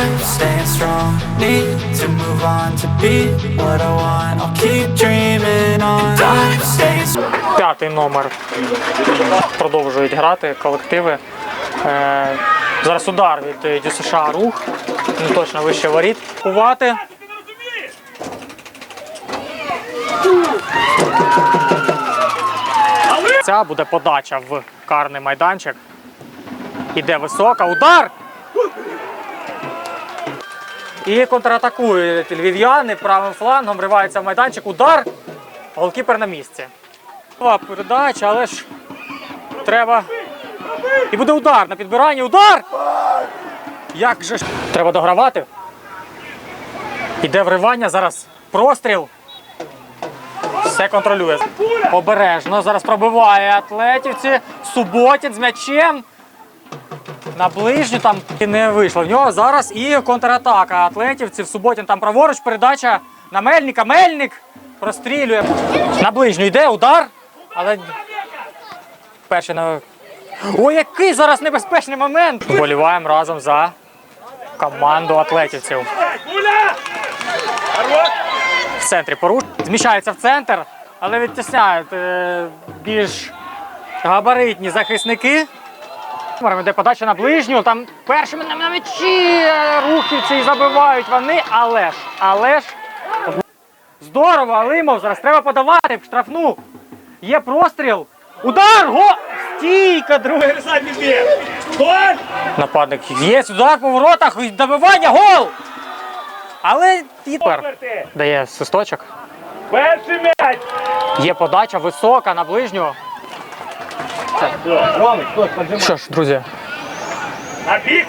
Time staying strong, need to move on to be what I want I'll keep dreaming on Time staying strong П'ятий номер продовжують грати колективи. Е, зараз удар від е, ДЮСШ рух. Не точно вище воріт. Кувати. Ця буде подача в карний майданчик. Іде висока. Удар! І контратакують львів'яни правим флангом, вривається в майданчик. Удар. Голкіпер на місці. Передача, але ж треба. І буде удар на підбиранні. Удар! Як же ж. Треба догравати. Іде вривання, зараз простріл. Все контролює. Обережно. Зараз пробиває атлетівці. Суботін з м'ячем. На ближню там і не вийшло. В нього зараз і контратака атлетівців. Суботін там праворуч, передача на Мельника. Мельник прострілює. На ближню йде удар, але перший на. Ой, який зараз небезпечний момент! Вболіваємо разом за команду атлетівців. В центрі поруч. Зміщається в центр, але відтісняють е, більш габаритні захисники. Йде подача на ближню, там першими на м'ячі рухівці і забивають вони, але ж, але ж. Здорово, Алимов, зараз треба подавати в штрафну. Є простріл. Удар! Го! Стійка, другий. Нападник. Є удар по воротах, добивання, гол! Але тепер дає свисточок. Перший м'яч! Є подача висока на ближню. Що ж, друзі,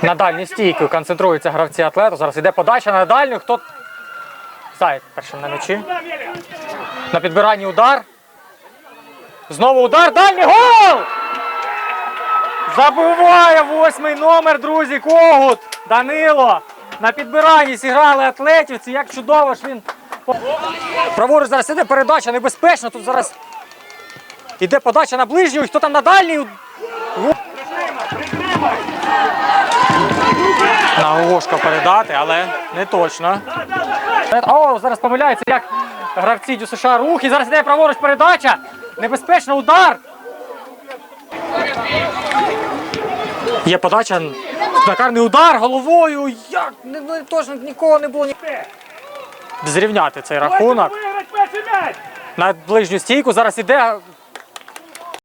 На дальню стійку концентруються гравці атлету. Зараз іде подача на дальню. Хто Заяць першим на м'ячі. На підбиранні удар. Знову удар. Дальній гол! Забиває восьмий номер, друзі. Когут. Данило. На підбиранні зіграли атлетівці. Як чудово ж він. Праворуч зараз іде передача небезпечно. Тут зараз іде подача на ближню. І Хто там на дальній? На Гошка передати, але не точно. О, зараз помиляється, як гравці Дю США рух. І зараз йде праворуч передача. Небезпечно удар. Є подача. Накарний удар головою. Як? Не, не, точно нікого не було. Зрівняти цей рахунок. На ближню стійку зараз іде